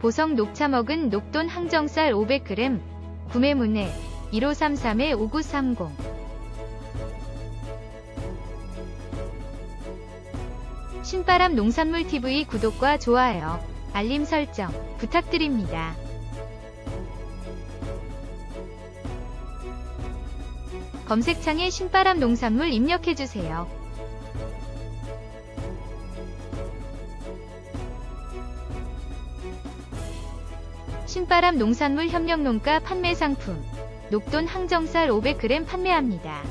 보성 녹차 먹은 녹돈 항정쌀 500g 구매 문의 1533-5930 신바람 농산물 TV 구독과 좋아요, 알림 설정 부탁드립니다. 검색창에 신바람 농산물 입력해주세요. 신바람 농산물 협력농가 판매 상품 녹돈 항정쌀 500g 판매합니다.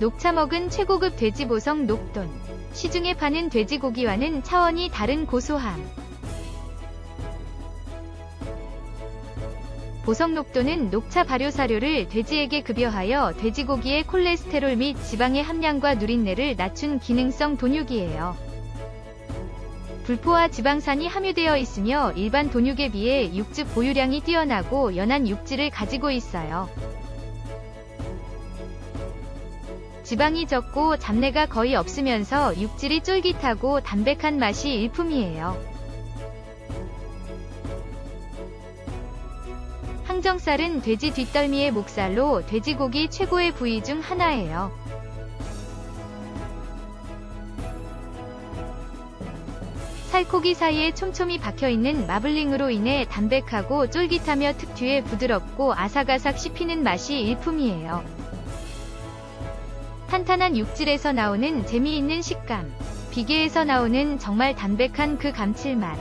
녹차 먹은 최고급 돼지 보성 녹돈 시중에 파는 돼지고기와는 차원이 다른 고소함 보성 녹돈은 녹차 발효 사료를 돼지에게 급여하여 돼지고기의 콜레스테롤 및 지방의 함량과 누린내를 낮춘 기능성 돈육이에요. 불포화 지방산이 함유되어 있으며 일반 돈육에 비해 육즙 보유량이 뛰어나고 연한 육질을 가지고 있어요. 지방이 적고 잡내가 거의 없으면서 육질이 쫄깃하고 담백한 맛이 일품이에요. 항정살은 돼지 뒷덜미의 목살로 돼지고기 최고의 부위 중 하나예요. 살코기 사이에 촘촘히 박혀있는 마블링으로 인해 담백하고 쫄깃하며 특유의 부드럽고 아삭아삭 씹히는 맛이 일품이에요. 탄탄한 육질에서 나오는 재미있는 식감, 비계에서 나오는 정말 담백한 그 감칠맛.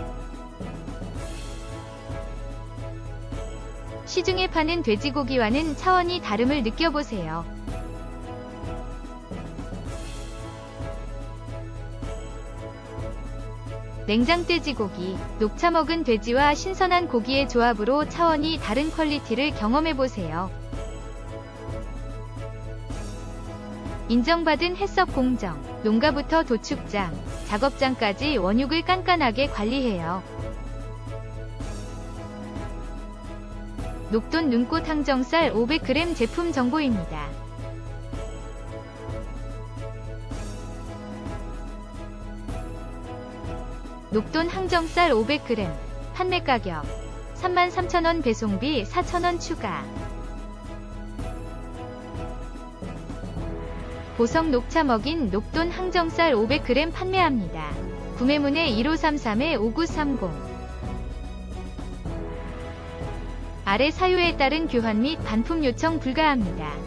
시중에 파는 돼지고기와는 차원이 다름을 느껴보세요. 냉장 돼지고기, 녹차 먹은 돼지와 신선한 고기의 조합으로 차원이 다른 퀄리티를 경험해보세요. 인정받은 해썹 공정, 농가부터 도축장, 작업장까지 원육을 깐깐하게 관리해요. 녹돈 눈꽃 항정쌀 500g 제품 정보입니다. 녹돈 항정쌀 500g 판매 가격 33,000원 배송비 4,000원 추가 보성 녹차 먹인 녹돈 항정쌀 500g 판매합니다. 구매문의 1533-5930 아래 사유에 따른 교환 및 반품 요청 불가합니다.